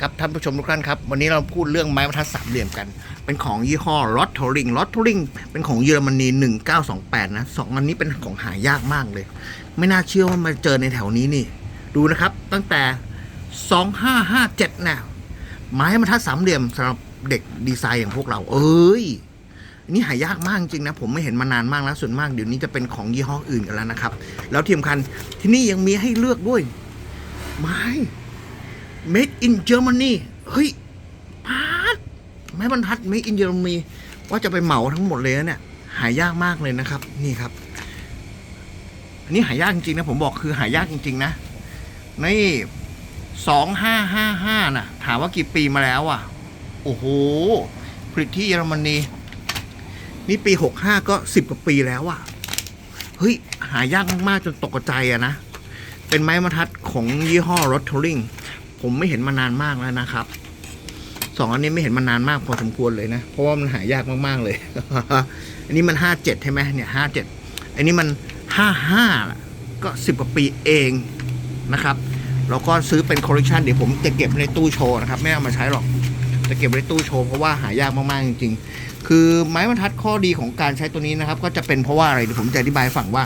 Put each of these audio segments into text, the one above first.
ครับท่านผู้ชมทุกท่านครับ วันนี้เราพูดเรื่องไม้บรรทัดสามเหลี่ยมกัน เป็นของยี่ห้อลอตโทริงลอตโทริงเป็นของเยอรมนี 1928 นะสองอันนี้เป็นของหายากมากเลย ไม่น่าเชื่อว่ามาเจอในแถวนี้นี่ ดูนะครับ ตั้งแต่ 2557นะไม้บรรทัดสามเหลี่ยมสำหรับเด็กดีไซน์อย่างพวกเรา เอ้ยนนี่หายากมากจริงนะ ผมไม่เห็นมานานมากแล้วส่วนมากเดี๋ยวนี้จะเป็นของยี่ห้ออื่นกันแล้วนะครับ แล้วที่สำคัญที่นี่ยังมีให้เลือกด้วย ไม้ made in Germany เฮ้ยพาดไม้บรรทัด made in Germany ว่าจะไปเหมาทั้งหมดเลยนะเนี่ย หายากมากเลยนะครับ นี่ครับ อันนี้หายากจริงๆนะ ผมบอกคือหายากจริง ๆ นะ นี่สองห้าห้าห้าน่ะ ถามว่ากี่ปีมาแล้วอะ โอ้โห ผลิตที่เยอรมนี นี่ปีหกห้าก็สิบกว่าปีแล้วอะ เฮ้ย หายากมากๆจนตกใจอะนะ เป็นไม้บรรทัดของยี่ห้อรถท r ริง ผมไม่เห็นมานานมากแล้วนะครับสองอันนี้ไม่เห็นมานานมากพอสมควรเลยนะ เพราะว่ามันหายากมากๆเลย อันนี้มันห้าเจ็ดใช่ไหมเนี่ยห้าเจ็ดอันนี้มันห้าห้าก็สิบกว่าปีเองนะครับแล้วก็ซื้อเป็นคอลเลคชันเดี๋ยวผมจะเก็บในตู้โชว์นะครับ ไม่เอามาใช้หรอก จะเก็บไว้ในตู้โชว์เพราะว่าหายากมากๆจริง ๆ คือไม้บรรทัดข้อดีของการใช้ตัวนี้นะครับ ก็จะเป็นเพราะว่าอะไรเดี๋ยวผมจะอธิบายให้ฟังว่า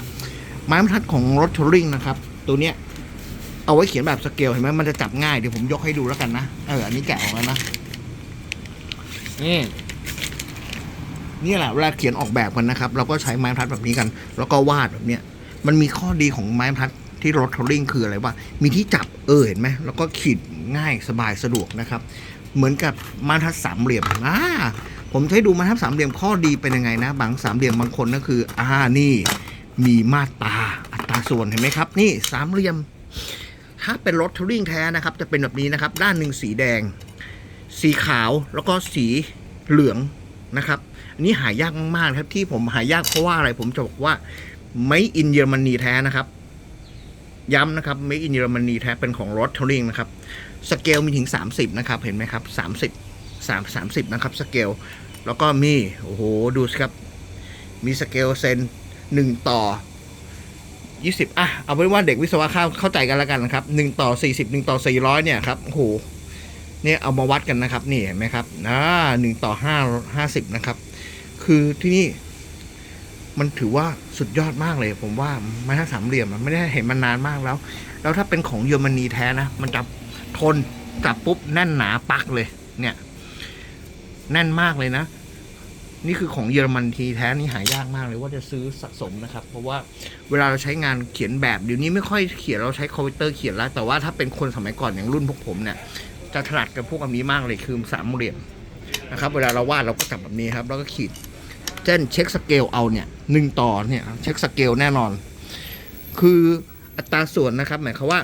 ไม้บรรทัดของรถทัวริงนะครับ ตัวเนี้ย เอาไว้เขียนแบบสเกลเห็นไหมมันจะจับง่ายเดี๋ยวผมยกให้ดูแล้วกันนะเอออันนี้แกะออกแล้วนะนี่นี่แหละเวลาเขียนออกแบบกันนะครับ เราก็ใช้ไม้บรรทัดแบบนี้กัน แล้วก็วาดแบบเนี้ยมันมีข้อดีของไม้บรรทัดที่รถทัวริงคืออะไรว่ามีที่จับเออเห็นไหมแล้วก็ขีดง่ายสบายสะดวกนะครับ เหมือนกับไม้บรรทัดสามเหลี่ยมอ่าผมใช้ดูไม้บรรทัดสามเหลี่ยมข้อดีเป็นยังไงนะบางสามเหลี่ยมบางคนก็คืออ่านี่ มีมาตราอัตราส่วนเห็นไหมครับ นี่สามเหลี่ยม ถ้าเป็นรถทัวริงแท้นะครับ จะเป็นแบบนี้นะครับ ด้านหนึ่งสีแดง สีขาวแล้วก็สีเหลืองนะครับอันนี้หายากมากๆครับที่ผมหายากเพราะว่าอะไรผมจะบอกว่าไม่อินเยอรมนีแท้นะครับ ย้ำนะครับไม่อินเยอรมนีแท้เป็นของรถทัวริงนะครับสเกลมีถึง 30 นะครับ เห็นไหมครับ 30 3 30 นะครับสเกลแล้วก็มี โอ้โห ดูสิครับ มีสเกลเซน1 ต่อ 20 อะ เอาไว้ว่าเด็กวิศวะข้าวเข้าใจกันแล้วกันนะครับ1ต่อ 40 1ต่อ 400 เนี่ยครับโอ้โหเนี่ยเอามาวัดกันนะครับ นี่เห็นไหมครับอ่าหนึ่งต่อห้าห้าสิบนะครับ คือที่นี่ มันถือว่าสุดยอดมากเลย ผมว่าไม้ท่าสามเหลี่ยมมันไม่ได้เห็นมานานมากแล้ว แล้วถ้าเป็นของเยอรมนีแท้นะ มันจะทนจับปุ๊บแน่นหนาปักเลย เนี่ย แน่นมากเลยนะ นี่คือของเยอรมันทีแท้นี่หายากมากเลยว่าจะซื้อสะสมนะครับ เพราะว่าเวลาเราใช้งานเขียนแบบเดี๋ยวนี้ไม่ค่อยเขียนเราใช้คอมพิวเตอร์เขียนแล้ว แต่ว่าถ้าเป็นคนสมัยก่อนอย่างรุ่นพวกผมเนี่ยจะถนัดกับพวกอันนี้มากเลยคือสามเหลี่ยมนะครับ เวลาเราวาดเราก็จับแบบนี้ครับ แล้วก็ขีดเช่นเช็คสเกลเอาเนี่ยหนึ่งต่อเนี่ยเช็คสเกลแน่นอน คืออัตราส่วนนะครับ หมายความว่า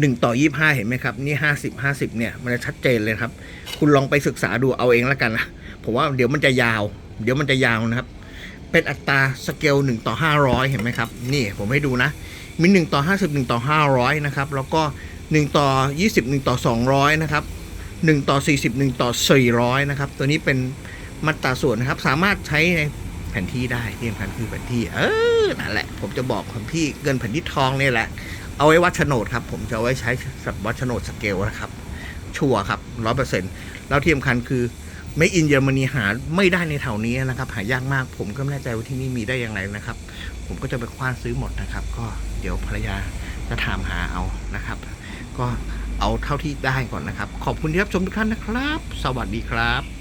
หนึ่งต่อยี่ห้าเห็นไหมครับ นี่ห้าสิบห้าสิบเนี่ย มันจะชัดเจนเลยครับ คุณลองไปศึกษาดูเอาเองแล้วกันนะผมว่าเดี๋ยวมันจะยาว เดี๋ยวมันจะยาวนะครับ เป็นอัตราสเกลหนึ่งต่อห้าร้อยเห็นไหมครับ นี่ผมให้ดูนะ มีหนึ่งต่อห้าสิบหนึ่งต่อห้าร้อยนะครับ แล้วก็หนึ่งต่อยี่สิบหนึ่งต่อสองร้อยนะครับหนึ่งต่อสี่สิบหนึ่งต่อสี่ร้อยนะครับ ตัวนี้เป็นมาตราส่วนนะครับ สามารถใช้ในแผนที่ได้ที่สำคัญคือแผนที่ เออ นั่นแหละ ผมจะบอกคนพี่เงินแผ่นที่ทองเนี่ยแหละ เอาไว้วัดโฉนดครับ ผมจะเอาไว้ใช้สับวัดโฉนดสเกลนะครับ ชัวร์ครับร้อยเปอร์เซ็นต์แล้วที่สำคัญคือไม่อินเยอรมนีหาไม่ได้ในแถวนี้นะครับ หายากมาก ผมก็ไม่แน่ใจว่าที่นี่มีได้อย่างไรนะครับ ผมก็จะไปคว้านซื้อหมดนะครับ ก็เดี๋ยวภรรยาจะถามหาเอานะครับ ก็เอาเท่าที่ได้ก่อนนะครับ ขอบคุณที่รับชมทุกท่านนะครับ สวัสดีครับ